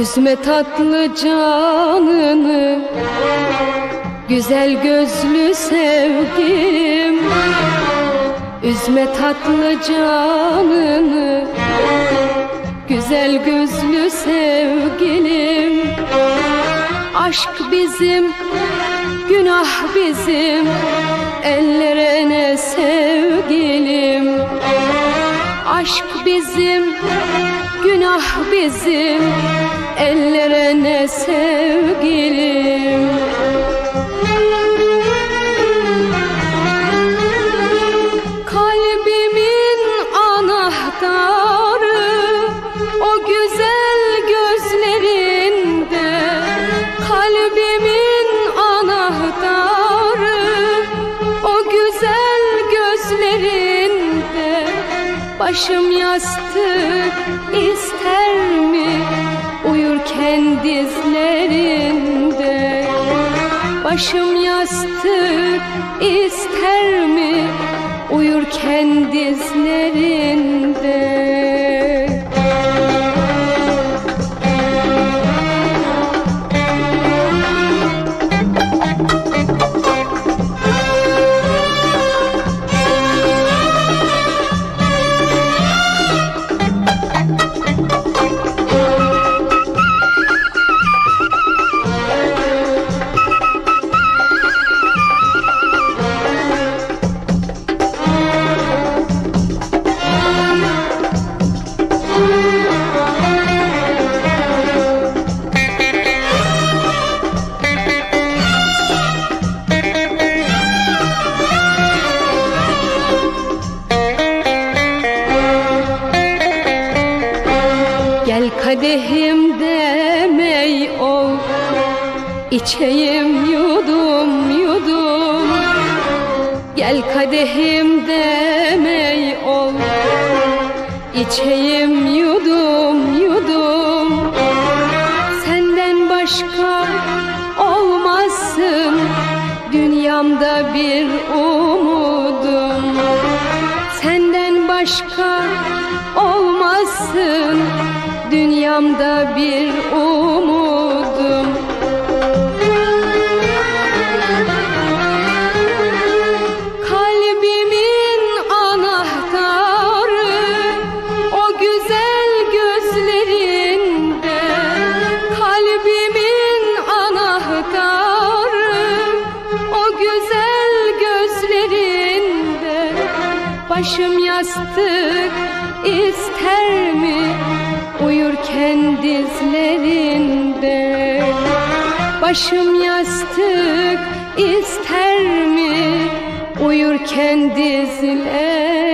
Üzme tatlı canını Güzel gözlü sevdim Üzme tatlı canını Güzel gözlü sevgilim. Aşk bizim Günah bizim Ellere ne sevgilim. Aşk bizim Günah bizim Sevgilim. Kalbimin anahtarı O güzel gözlerinde. Kalbimin anahtarı O güzel gözlerinde. Başım yastık ister mi Başım yastık ister mi? Uyurken dizlerinde kadehimde mey ol İçeyim yudum yudum. Gel kadehimde mey ol İçeyim yudum yudum. Senden başka olmazsın Dünyamda bir umudum. Senden başka olmazsın Dünyamda bir umudum. Kalbimin anahtarı O güzel gözlerinde. Kalbimin anahtarı O güzel gözlerinde. Başım yastık ister mi Uyurken dizlerinde Başım yastık ister mi? Uyurken dizlerinde